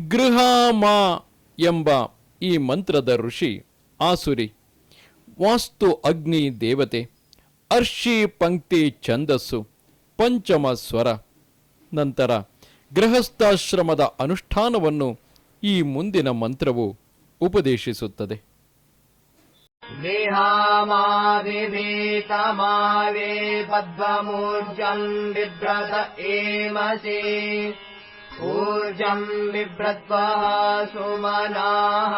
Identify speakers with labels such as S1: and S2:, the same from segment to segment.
S1: ಗೃಹಾಮಾ ಎಂಬ ಈ ಮಂತ್ರದ ಋಷಿ ಆಸುರಿ, ವಾಸ್ತು ಅಗ್ನಿ ದೇವತೆ, ಅರ್ಷಿ ಪಂಕ್ತಿ ಛಂದಸ್ಸು, ಪಂಚಮ ಸ್ವರ. ನಂತರ ಗೃಹಸ್ಥಾಶ್ರಮದ ಅನುಷ್ಠಾನವನ್ನು ಈ ಮುಂದಿನ ಮಂತ್ರವು ಉಪದೇಶಿಸುತ್ತದೆ.
S2: ಗೃಹಾಮಾವಿಭೀತಮಾವೇ ಬಿಭ್ರತ ऊर्जम् बिभ्रद्वः सुमनाः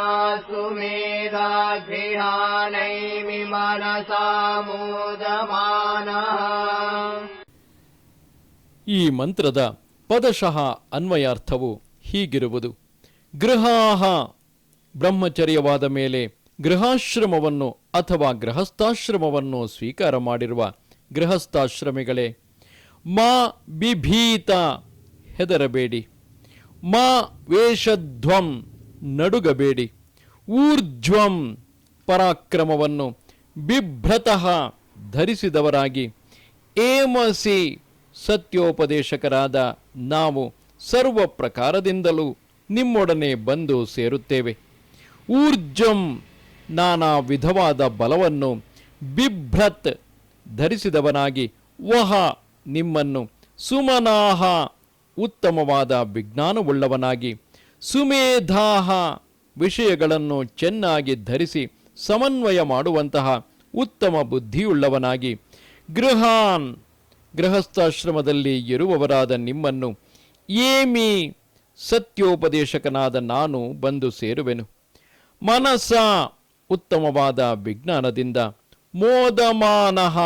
S2: सुमेधा गृहाणैमि मनसा मोदमानः
S1: ಈ ಮಂತ್ರದ ಪದಶಃ ಅನ್ವಯಾರ್ಥವು ಹೀಗಿರುವುದು ಗೃಹಾಹ ಬ್ರಹ್ಮಚರ್ಯವಾದ ಮೇಲೆ ಗೃಹಾಶ್ರಮವನ್ನು ಅಥವಾ ಗೃಹಸ್ಥಾಶ್ರಮವನ್ನು ಸ್ವೀಕಾರ ಮಾಡಿರುವ ಗೃಹಸ್ಥಾಶ್ರಮಿಗಳೇ ಮಾ ಬಿಭೀತ ಹೆದರಬೇಡಿ. ಮಾ ವೇಷಧ್ವಂ ನಡುಗಬೇಡಿ. ಊರ್ಧ್ವಂ ಪರಾಕ್ರಮವನ್ನು ಬಿಭ್ರತಃ ಧರಿಸಿದವರಾಗಿ. ಏಮಸಿ ಸತ್ಯೋಪದೇಶಕರಾದ ನಾವು ಸರ್ವ ಪ್ರಕಾರದಿಂದಲೂ ನಿಮ್ಮೊಡನೆ ಬಂದು ಸೇರುತ್ತೇವೆ. ಊರ್ಜಂ ನಾನಾ ವಿಧವಾದ ಬಲವನ್ನು ಬಿಭ್ರತ್ ಧರಿಸಿದವನಾಗಿ ವಹ ನಿಮ್ಮನ್ನು ಸುಮನಾಹ ಉತ್ತಮವಾದ ವಿಜ್ಞಾನವುಳ್ಳವನಾಗಿ ಸುಮೇಧಾಹ ವಿಷಯಗಳನ್ನು ಚೆನ್ನಾಗಿ ಧರಿಸಿ ಸಮನ್ವಯ ಮಾಡುವಂತಹ ಉತ್ತಮ ಬುದ್ಧಿಯುಳ್ಳವನಾಗಿ ಗೃಹಾನ್ ಗೃಹಸ್ಥಾಶ್ರಮದಲ್ಲಿ ಇರುವವರಾದ ನಿಮ್ಮನ್ನು ಏಮಿ ಸತ್ಯೋಪದೇಶಕನಾದ ನಾನು ಬಂದು ಸೇರುವೆನು. ಮನಸ ಉತ್ತಮವಾದ ವಿಜ್ಞಾನದಿಂದ ಮೋದಮಾನಃ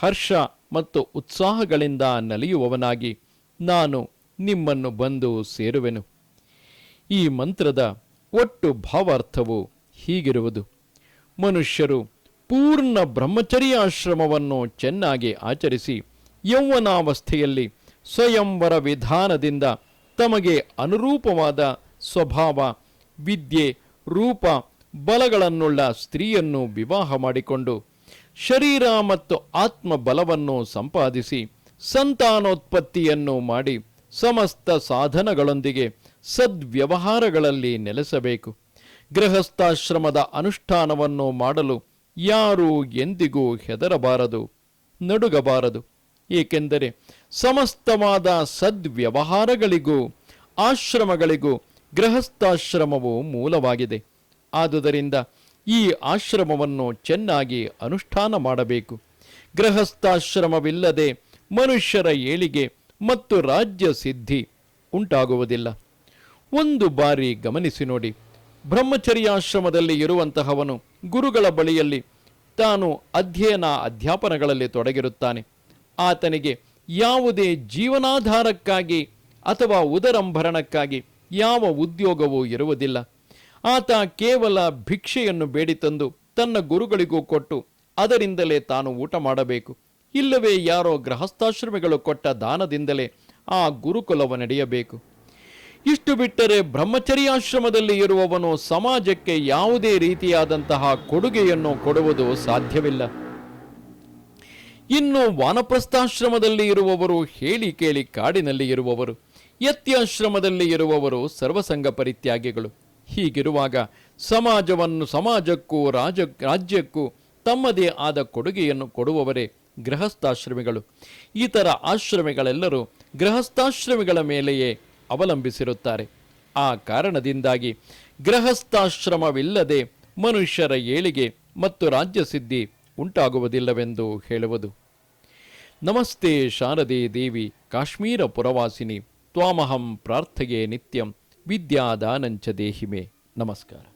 S1: ಹರ್ಷ ಮತ್ತು ಉತ್ಸಾಹಗಳಿಂದ ನಲಿಯುವವನಾಗಿ ನಾನು ನಿಮ್ಮನ್ನು ಬಂದು ಸೇರುವೆನು. ಈ ಮಂತ್ರದ ಒಟ್ಟು ಭಾವಾರ್ಥವು ಹೀಗಿರುವುದು. ಮನುಷ್ಯರು ಪೂರ್ಣ ಬ್ರಹ್ಮಚರ್ಯಾಶ್ರಮವನ್ನು ಚೆನ್ನಾಗಿ ಆಚರಿಸಿ ಯೌವನಾವಸ್ಥೆಯಲ್ಲಿ ಸ್ವಯಂವರ ವಿಧಾನದಿಂದ ತಮಗೆ ಅನುರೂಪವಾದ ಸ್ವಭಾವ, ವಿದ್ಯೆ, ರೂಪ, ಬಲಗಳನ್ನುಳ್ಳ ಸ್ತ್ರೀಯನ್ನು ವಿವಾಹ ಮಾಡಿಕೊಂಡು ಶರೀರ ಮತ್ತು ಆತ್ಮಬಲವನ್ನು ಸಂಪಾದಿಸಿ ಸಂತಾನೋತ್ಪತ್ತಿಯನ್ನು ಮಾಡಿ ಸಮಸ್ತ ಸಾಧನಗಳೊಂದಿಗೆ ಸದ್ವ್ಯವಹಾರಗಳಲ್ಲಿ ನೆಲೆಸಬೇಕು. ಗೃಹಸ್ಥಾಶ್ರಮದ ಅನುಷ್ಠಾನವನ್ನು ಮಾಡಲು ಯಾರೂ ಎಂದಿಗೂ ಹೆದರಬಾರದು, ನಡುಗಬಾರದು. ಏಕೆಂದರೆ ಸಮಸ್ತವಾದ ಸದ್ವ್ಯವಹಾರಗಳಿಗೂ, ಆಶ್ರಮಗಳಿಗೂ ಗೃಹಸ್ಥಾಶ್ರಮವು ಮೂಲವಾಗಿದೆ. ಆದುದರಿಂದ ಈ ಆಶ್ರಮವನ್ನು ಚೆನ್ನಾಗಿ ಅನುಷ್ಠಾನ ಮಾಡಬೇಕು. ಗೃಹಸ್ಥಾಶ್ರಮವಿಲ್ಲದೆ ಮನುಷ್ಯರ ಏಳಿಗೆ ಮತ್ತು ರಾಜ್ಯ ಸಿದ್ಧಿ ಉಂಟಾಗುವುದಿಲ್ಲ. ಒಂದು ಬಾರಿ ಗಮನಿಸಿ ನೋಡಿ. ಬ್ರಹ್ಮಚರ್ಯಾಶ್ರಮದಲ್ಲಿ ಇರುವಂತಹವನು ಗುರುಗಳ ಬಳಿಯಲ್ಲಿ ತಾನು ಅಧ್ಯಯನ ಅಧ್ಯಾಪನಗಳಲ್ಲಿ ತೊಡಗಿರುತ್ತಾನೆ. ಆತನಿಗೆ ಯಾವುದೇ ಜೀವನಾಧಾರಕ್ಕಾಗಿ ಅಥವಾ ಉದರಂಭರಣಕ್ಕಾಗಿ ಯಾವ ಉದ್ಯೋಗವೂ ಇರುವುದಿಲ್ಲ. ಆತ ಕೇವಲ ಭಿಕ್ಷೆಯನ್ನು ಬೇಡಿ ತಂದು ತನ್ನ ಗುರುಗಳಿಗೂ ಕೊಟ್ಟು ಅದರಿಂದಲೇ ತಾನು ಊಟ ಮಾಡಬೇಕು. ಇಲ್ಲವೇ ಯಾರೋ ಗೃಹಸ್ಥಾಶ್ರಮಿಗಳು ಕೊಟ್ಟ ದಾನದಿಂದಲೇ ಆ ಗುರುಕುಲವ ನಡೆಯಬೇಕು. ಇಷ್ಟು ಬಿಟ್ಟರೆ ಬ್ರಹ್ಮಚರ್ಯಾಶ್ರಮದಲ್ಲಿ ಇರುವವನು ಸಮಾಜಕ್ಕೆ ಯಾವುದೇ ರೀತಿಯಾದಂತಹ ಕೊಡುಗೆಯನ್ನು ಕೊಡುವುದು ಸಾಧ್ಯವಿಲ್ಲ. ಇನ್ನು ವಾನಪ್ರಸ್ಥಾಶ್ರಮದಲ್ಲಿ ಇರುವವರು ಹೇಳಿ ಕೇಳಿ ಕಾಡಿನಲ್ಲಿ ಇರುವವರು, ಯತ್ಯಾಶ್ರಮದಲ್ಲಿ ಇರುವವರು ಸರ್ವಸಂಗ ಪರಿತ್ಯಾಗಿಗಳು. ಹೀಗಿರುವಾಗ ಸಮಾಜವನ್ನು, ಸಮಾಜಕ್ಕೂ, ರಾಜ, ರಾಜ್ಯಕ್ಕೂ ತಮ್ಮದೇ ಆದ ಕೊಡುಗೆಯನ್ನು ಕೊಡುವವರೇ ಗೃಹಸ್ಥಾಶ್ರಮಿಗಳು. ಇತರ ಆಶ್ರಮಿಗಳೆಲ್ಲರೂ ಗೃಹಸ್ಥಾಶ್ರಮಿಗಳ ಮೇಲೆಯೇ ಅವಲಂಬಿಸಿರುತ್ತಾರೆ. ಆ ಕಾರಣದಿಂದಾಗಿ ಗೃಹಸ್ಥಾಶ್ರಮವಿಲ್ಲದೆ ಮನುಷ್ಯರ ಏಳಿಗೆ ಮತ್ತು ರಾಜ್ಯಸಿದ್ಧಿ ಉಂಟಾಗುವುದಿಲ್ಲವೆಂದು ಹೇಳುವುದು. ನಮಸ್ತೆ ಶಾರದೆ ದೇವಿ ಕಾಶ್ಮೀರ ಪುರವಾಸಿನಿ. ತ್ವಾಮಹಂ ಪ್ರಾರ್ಥೆಯೇ ನಿತ್ಯಂ. ವಿದ್ಯಾದಾನಂಚ ದೇಹಿಮೆ. ನಮಸ್ಕಾರ.